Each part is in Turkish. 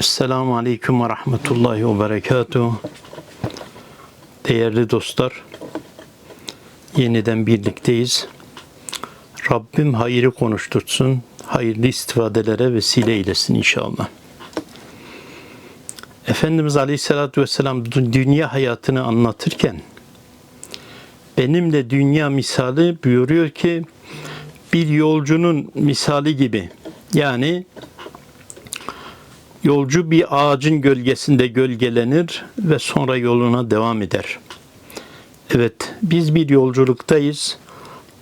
Esselamu Aleyküm ve Rahmetullahi ve Berekatuhu. Değerli dostlar, yeniden birlikteyiz. Rabbim hayırı konuştursun, hayırlı istifadelere vesile eylesin inşallah. Efendimiz Aleyhisselatü Vesselam dü- dünya hayatını anlatırken benimle dünya misali buyuruyor ki bir yolcunun misali gibi yani Yolcu bir ağacın gölgesinde gölgelenir ve sonra yoluna devam eder. Evet, biz bir yolculuktayız.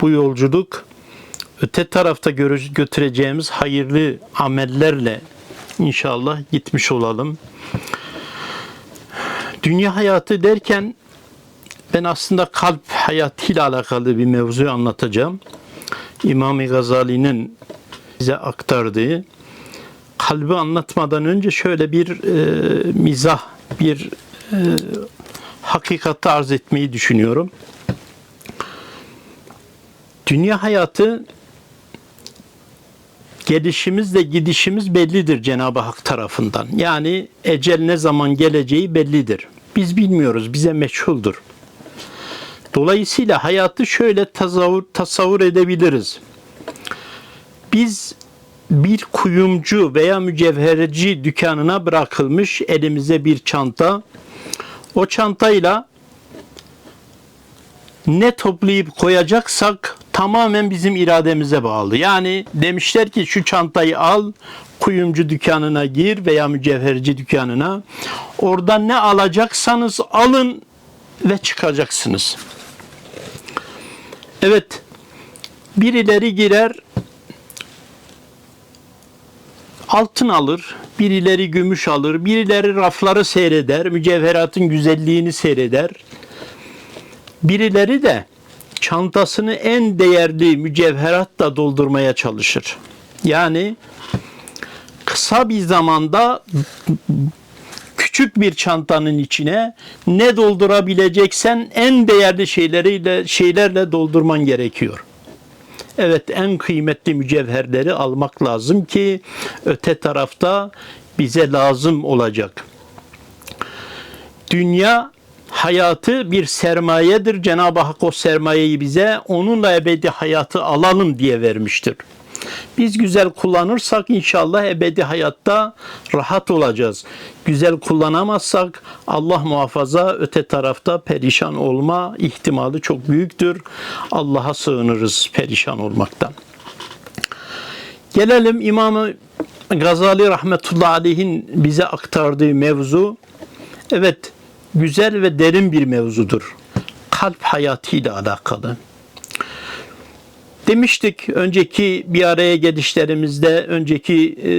Bu yolculuk öte tarafta götüreceğimiz hayırlı amellerle inşallah gitmiş olalım. Dünya hayatı derken ben aslında kalp hayatıyla alakalı bir mevzu anlatacağım. İmam-ı Gazali'nin bize aktardığı kalbi anlatmadan önce şöyle bir e, mizah, bir e, hakikati arz etmeyi düşünüyorum. Dünya hayatı gelişimizle gidişimiz bellidir Cenab-ı Hak tarafından. Yani ecel ne zaman geleceği bellidir. Biz bilmiyoruz, bize meçhuldur. Dolayısıyla hayatı şöyle tasavvur, tasavvur edebiliriz. Biz bir kuyumcu veya mücevherci dükkanına bırakılmış elimize bir çanta. O çantayla ne toplayıp koyacaksak tamamen bizim irademize bağlı. Yani demişler ki şu çantayı al, kuyumcu dükkanına gir veya mücevherci dükkanına. Orada ne alacaksanız alın ve çıkacaksınız. Evet, birileri girer, altın alır, birileri gümüş alır, birileri rafları seyreder, mücevheratın güzelliğini seyreder. Birileri de çantasını en değerli mücevheratla doldurmaya çalışır. Yani kısa bir zamanda küçük bir çantanın içine ne doldurabileceksen en değerli şeyleriyle şeylerle doldurman gerekiyor. Evet en kıymetli mücevherleri almak lazım ki öte tarafta bize lazım olacak. Dünya hayatı bir sermayedir. Cenab-ı Hak o sermayeyi bize onunla ebedi hayatı alalım diye vermiştir. Biz güzel kullanırsak inşallah ebedi hayatta rahat olacağız. Güzel kullanamazsak Allah muhafaza öte tarafta perişan olma ihtimali çok büyüktür. Allah'a sığınırız perişan olmaktan. Gelelim İmam Gazali rahmetullahi aleyhin bize aktardığı mevzu. Evet güzel ve derin bir mevzudur. Kalp hayatıyla alakalı. Demiştik önceki bir araya gelişlerimizde, önceki e,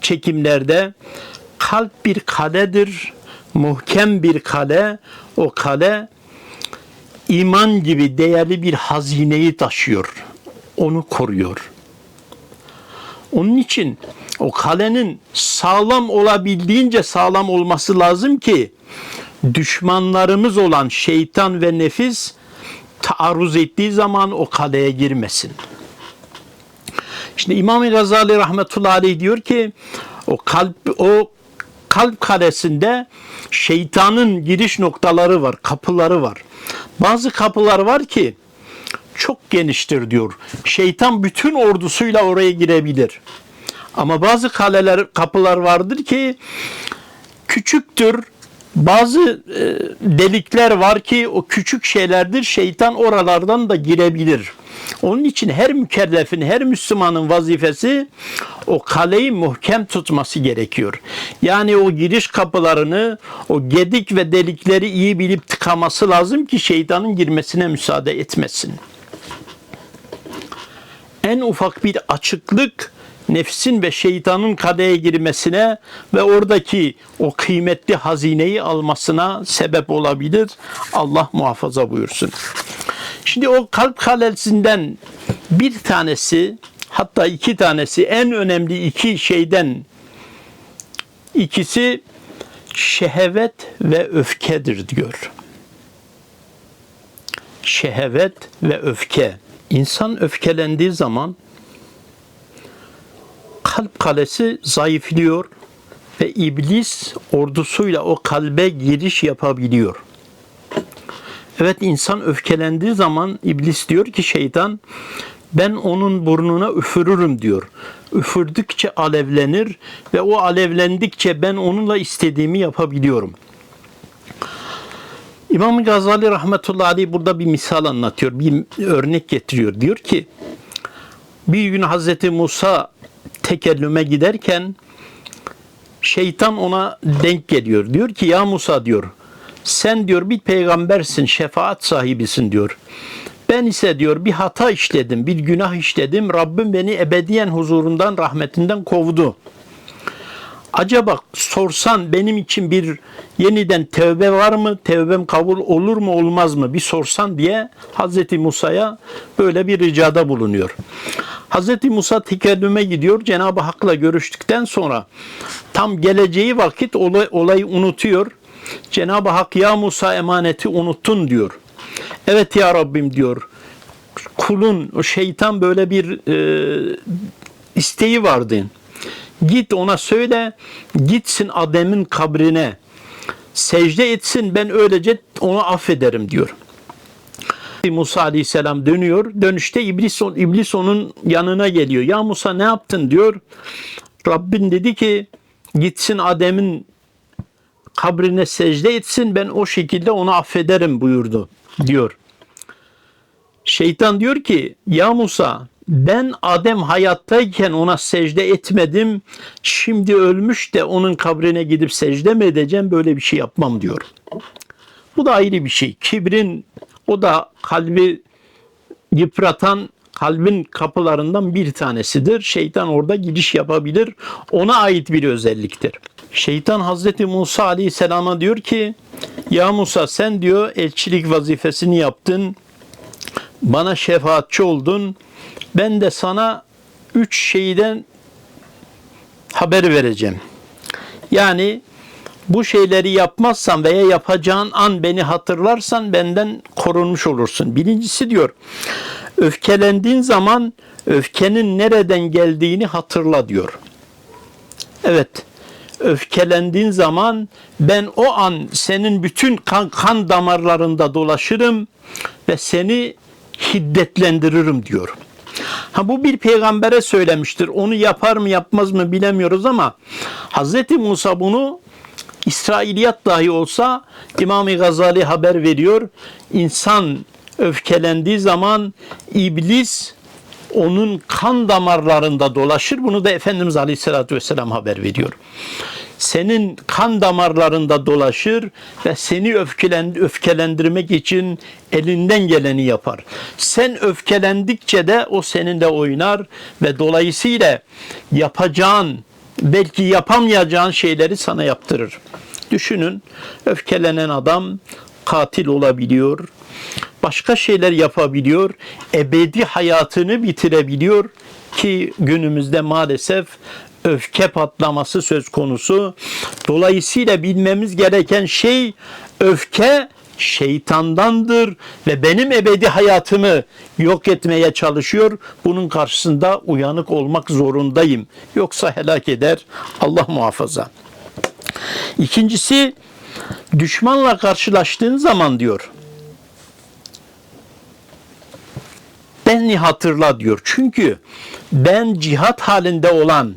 çekimlerde kalp bir kaledir, muhkem bir kale. O kale iman gibi değerli bir hazineyi taşıyor. Onu koruyor. Onun için o kalenin sağlam olabildiğince sağlam olması lazım ki düşmanlarımız olan şeytan ve nefis taarruz ettiği zaman o kaleye girmesin. Şimdi İmam Gazali rahmetullahi aleyh diyor ki o kalp o kalp kalesinde şeytanın giriş noktaları var, kapıları var. Bazı kapılar var ki çok geniştir diyor. Şeytan bütün ordusuyla oraya girebilir. Ama bazı kaleler, kapılar vardır ki küçüktür. Bazı e, delikler var ki o küçük şeylerdir. Şeytan oralardan da girebilir. Onun için her mükellefin, her Müslümanın vazifesi o kaleyi muhkem tutması gerekiyor. Yani o giriş kapılarını, o gedik ve delikleri iyi bilip tıkaması lazım ki şeytanın girmesine müsaade etmesin. En ufak bir açıklık nefsin ve şeytanın kaleye girmesine ve oradaki o kıymetli hazineyi almasına sebep olabilir. Allah muhafaza buyursun. Şimdi o kalp kalesinden bir tanesi hatta iki tanesi en önemli iki şeyden ikisi şehvet ve öfkedir diyor. Şehvet ve öfke. İnsan öfkelendiği zaman kalp kalesi zayıflıyor, ve iblis ordusuyla o kalbe giriş yapabiliyor. Evet insan öfkelendiği zaman iblis diyor ki şeytan ben onun burnuna üfürürüm diyor. Üfürdükçe alevlenir ve o alevlendikçe ben onunla istediğimi yapabiliyorum. İmam Gazali rahmetullahi aleyh burada bir misal anlatıyor. Bir örnek getiriyor. Diyor ki bir gün Hazreti Musa tekellüme giderken şeytan ona denk geliyor. Diyor ki ya Musa diyor sen diyor bir peygambersin, şefaat sahibisin diyor. Ben ise diyor bir hata işledim, bir günah işledim. Rabbim beni ebediyen huzurundan, rahmetinden kovdu. Acaba sorsan benim için bir yeniden tevbe var mı? Tevbem kabul olur mu olmaz mı? Bir sorsan diye Hazreti Musa'ya böyle bir ricada bulunuyor. Hazreti Musa tekellüme gidiyor. Cenab-ı Hak'la görüştükten sonra tam geleceği vakit olay, olayı unutuyor. Cenab-ı Hak ya Musa emaneti unuttun diyor. Evet ya Rabbim diyor. Kulun şeytan böyle bir e, isteği vardı. Git ona söyle gitsin Adem'in kabrine secde etsin ben öylece onu affederim diyor. Musa aleyhisselam dönüyor. Dönüşte iblis, iblis onun yanına geliyor. Ya Musa ne yaptın diyor. Rabbin dedi ki gitsin Adem'in kabrine secde etsin ben o şekilde onu affederim buyurdu diyor. Şeytan diyor ki ya Musa ben Adem hayattayken ona secde etmedim. Şimdi ölmüş de onun kabrine gidip secde mi edeceğim? Böyle bir şey yapmam diyor. Bu da ayrı bir şey. Kibrin o da kalbi yıpratan kalbin kapılarından bir tanesidir. Şeytan orada giriş yapabilir. Ona ait bir özelliktir. Şeytan Hazreti Musa Aleyhisselam'a diyor ki ya Musa sen diyor elçilik vazifesini yaptın. Bana şefaatçi oldun. Ben de sana üç şeyden haber vereceğim. Yani bu şeyleri yapmazsan veya yapacağın an beni hatırlarsan benden korunmuş olursun. Birincisi diyor öfkelendiğin zaman öfkenin nereden geldiğini hatırla diyor. Evet öfkelendiğin zaman ben o an senin bütün kan, kan damarlarında dolaşırım ve seni hiddetlendiririm diyor. Ha bu bir peygambere söylemiştir. Onu yapar mı yapmaz mı bilemiyoruz ama Hz. Musa bunu İsrailiyat dahi olsa İmam-ı Gazali haber veriyor. İnsan öfkelendiği zaman iblis onun kan damarlarında dolaşır. Bunu da Efendimiz Aleyhisselatü Vesselam haber veriyor. Senin kan damarlarında dolaşır ve seni öfkelendirmek için elinden geleni yapar. Sen öfkelendikçe de o seninle oynar ve dolayısıyla yapacağın belki yapamayacağın şeyleri sana yaptırır. Düşünün öfkelenen adam katil olabiliyor, başka şeyler yapabiliyor, ebedi hayatını bitirebiliyor ki günümüzde maalesef öfke patlaması söz konusu. Dolayısıyla bilmemiz gereken şey öfke şeytandandır ve benim ebedi hayatımı yok etmeye çalışıyor. Bunun karşısında uyanık olmak zorundayım. Yoksa helak eder. Allah muhafaza. İkincisi düşmanla karşılaştığın zaman diyor beni hatırla diyor. Çünkü ben cihat halinde olan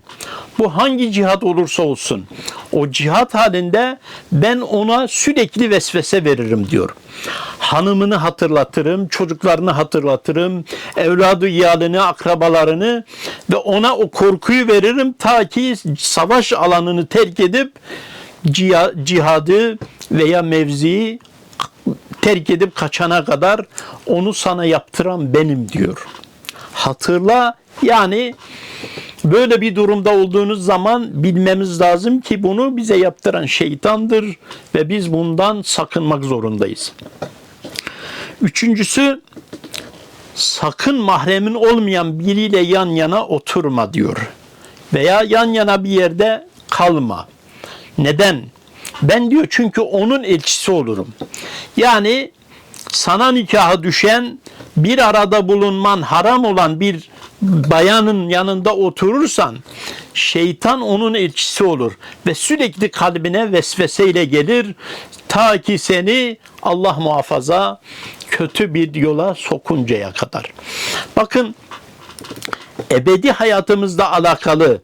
bu hangi cihat olursa olsun o cihat halinde ben ona sürekli vesvese veririm diyor. Hanımını hatırlatırım, çocuklarını hatırlatırım, evladı iyalini, akrabalarını ve ona o korkuyu veririm ta ki savaş alanını terk edip cihadı veya mevziyi terk edip kaçana kadar onu sana yaptıran benim diyor. Hatırla yani böyle bir durumda olduğunuz zaman bilmemiz lazım ki bunu bize yaptıran şeytandır ve biz bundan sakınmak zorundayız. Üçüncüsü sakın mahremin olmayan biriyle yan yana oturma diyor. Veya yan yana bir yerde kalma. Neden? Ben diyor çünkü onun elçisi olurum. Yani sana nikahı düşen bir arada bulunman haram olan bir bayanın yanında oturursan şeytan onun elçisi olur ve sürekli kalbine vesveseyle gelir ta ki seni Allah muhafaza kötü bir yola sokuncaya kadar. Bakın ebedi hayatımızla alakalı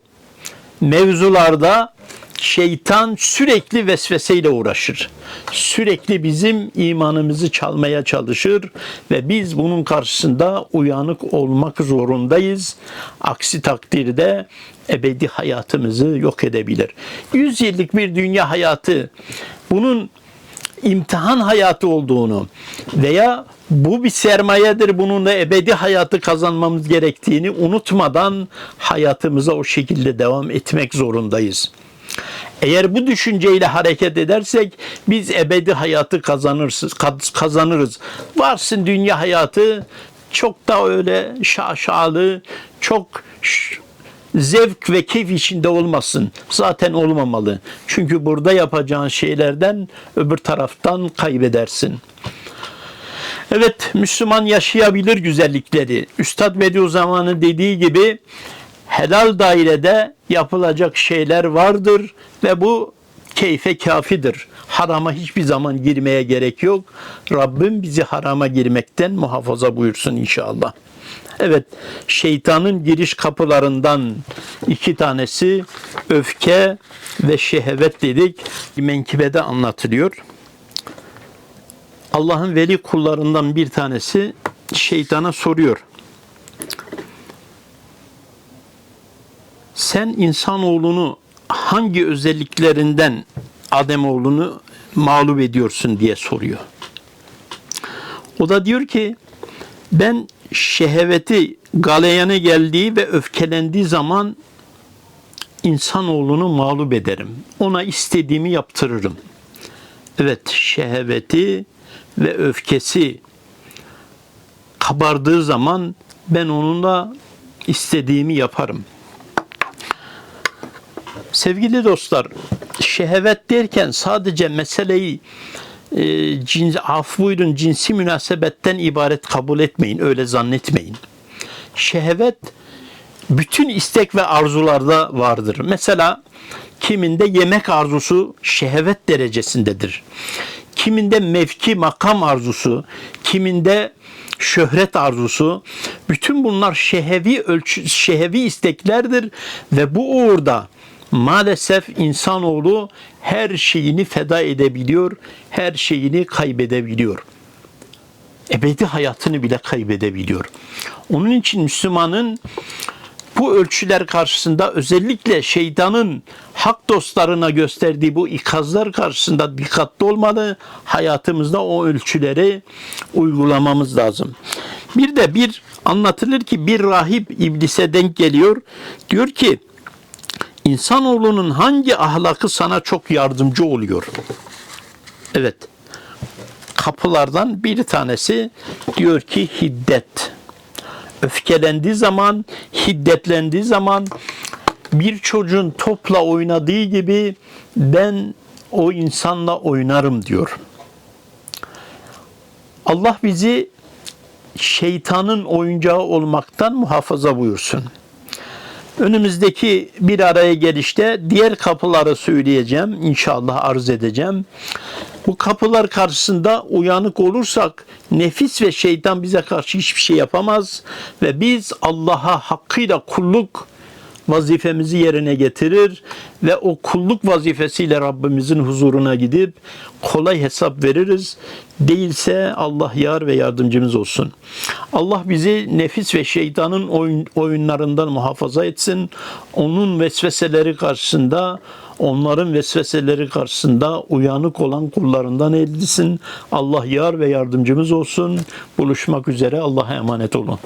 mevzularda şeytan sürekli vesveseyle uğraşır. Sürekli bizim imanımızı çalmaya çalışır ve biz bunun karşısında uyanık olmak zorundayız. Aksi takdirde ebedi hayatımızı yok edebilir. Yüz yıllık bir dünya hayatı bunun imtihan hayatı olduğunu veya bu bir sermayedir bununla ebedi hayatı kazanmamız gerektiğini unutmadan hayatımıza o şekilde devam etmek zorundayız. Eğer bu düşünceyle hareket edersek biz ebedi hayatı kazanırsız kazanırız. Varsın dünya hayatı çok da öyle şaşalı, çok zevk ve keyif içinde olmasın. Zaten olmamalı. Çünkü burada yapacağın şeylerden öbür taraftan kaybedersin. Evet, Müslüman yaşayabilir güzellikleri. Üstad Bediüzzaman'ın dediği gibi helal dairede yapılacak şeyler vardır ve bu keyfe kafidir. Harama hiçbir zaman girmeye gerek yok. Rabbim bizi harama girmekten muhafaza buyursun inşallah. Evet, şeytanın giriş kapılarından iki tanesi öfke ve şehvet dedik. Menkibede anlatılıyor. Allah'ın veli kullarından bir tanesi şeytana soruyor. Sen insanoğlunu hangi özelliklerinden Ademoğlunu mağlup ediyorsun diye soruyor. O da diyor ki ben şehveti galeyana geldiği ve öfkelendiği zaman insanoğlunu mağlup ederim. Ona istediğimi yaptırırım. Evet şehveti ve öfkesi kabardığı zaman ben onunla istediğimi yaparım. Sevgili dostlar, şehvet derken sadece meseleyi e, cins, af buyurun cinsi münasebetten ibaret kabul etmeyin, öyle zannetmeyin. Şehvet bütün istek ve arzularda vardır. Mesela kiminde yemek arzusu şehvet derecesindedir. Kiminde mevki makam arzusu, kiminde şöhret arzusu, bütün bunlar şehevi ölçü, şehevi isteklerdir ve bu uğurda maalesef insanoğlu her şeyini feda edebiliyor, her şeyini kaybedebiliyor. Ebedi hayatını bile kaybedebiliyor. Onun için Müslümanın bu ölçüler karşısında özellikle şeytanın hak dostlarına gösterdiği bu ikazlar karşısında dikkatli olmalı. Hayatımızda o ölçüleri uygulamamız lazım. Bir de bir anlatılır ki bir rahip iblise denk geliyor. Diyor ki İnsanoğlunun hangi ahlakı sana çok yardımcı oluyor? Evet. Kapılardan bir tanesi diyor ki hiddet. Öfkelendiği zaman, hiddetlendiği zaman bir çocuğun topla oynadığı gibi ben o insanla oynarım diyor. Allah bizi şeytanın oyuncağı olmaktan muhafaza buyursun. Önümüzdeki bir araya gelişte diğer kapıları söyleyeceğim. İnşallah arz edeceğim. Bu kapılar karşısında uyanık olursak nefis ve şeytan bize karşı hiçbir şey yapamaz ve biz Allah'a hakkıyla kulluk vazifemizi yerine getirir ve o kulluk vazifesiyle Rabbimizin huzuruna gidip kolay hesap veririz. Değilse Allah yar ve yardımcımız olsun. Allah bizi nefis ve şeytanın oyun, oyunlarından muhafaza etsin. Onun vesveseleri karşısında onların vesveseleri karşısında uyanık olan kullarından eylesin. Allah yar ve yardımcımız olsun. Buluşmak üzere Allah'a emanet olun.